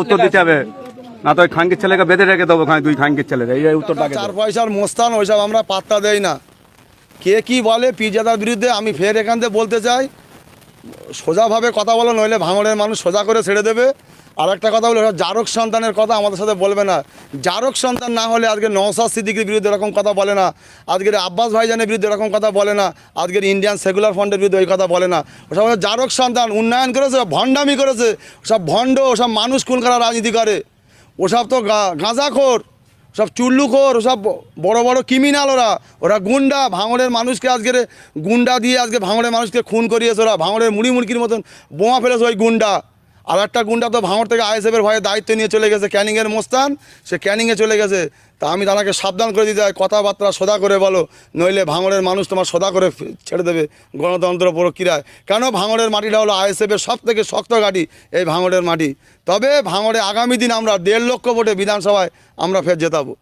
উত্তর দিতে হবে। না তো খাঙ্কির ছেলেকে বেঁধে রেখে দেবো দুই খাঙ্কির ছেলেরা এই উত্তরটা চার। পয়সার মোস্তান ওইসব আমরা পাত্তা দেই না। কে কি বলে পিজাদার বিরুদ্ধে আমি ফের এখান থেকে বলতে চাই সোজাভাবে কথা বলো নইলে ভাঙড়ের মানুষ সোজা করে ছেড়ে দেবে। আর একটা কথা বলে জারক সন্তানের কথা আমাদের সাথে বলবে না। জারক সন্তান না হলে আজকে নওসাদ সিদ্দিকির বিরুদ্ধে এরকম কথা বলে না। আজকের আব্বাস ভাইজানের বিরুদ্ধে এরকম কথা বলে না। আজকের ইন্ডিয়ান সেকুলার ফ্রন্টের বিরুদ্ধে ওই কথা বলে না। ওসব জারক সন্তান, উন্নয়ন করেছে, ভণ্ডামি করেছে। ওসব ভণ্ড, ওসব মানুষ খুন করা রাজনীতি করে। ওসব তো গাঁজাখোর সব চুল্লুখোর, ওসব বড় বড় ক্রিমিনাল ওরা। ওরা গুন্ডা, ভাঙড়ের মানুষকে আজকের গুন্ডা দিয়ে আজকে ভাঙড়ের মানুষকে খুন করিয়েছে ওরা। ভাঙড়ের মুড়ি মুড়কির মতন বোমা ফেলেছে ওই গুন্ডা। আর একটা গুন্ডা তো ভাঙড় থেকে আইএসএফের ভয়ে দায়িত্ব নিয়ে চলে গেছে ক্যানিংয়ের মোস্তান। সে ক্যানিংয়ে চলে গেছে। তা আমি তাকে সাবধান করে দিতে হয়, কথাবার্তা সোদা করে বলো। নইলে ভাঙড়ের মানুষ তোমার সোদা করে ছেড়ে দেবে গণতন্ত্র প্রক্রিয়ায়। কেন ভাঙড়ের মাটিটা হলো আইএসএফের সব থেকে শক্ত ঘাঁটি, এই ভাঙড়ের মাটি। তবে ভাঙড়ে আগামী দিন আমরা দেড় লক্ষ ভোটে বিধানসভায় আমরা ফের জেতাবো।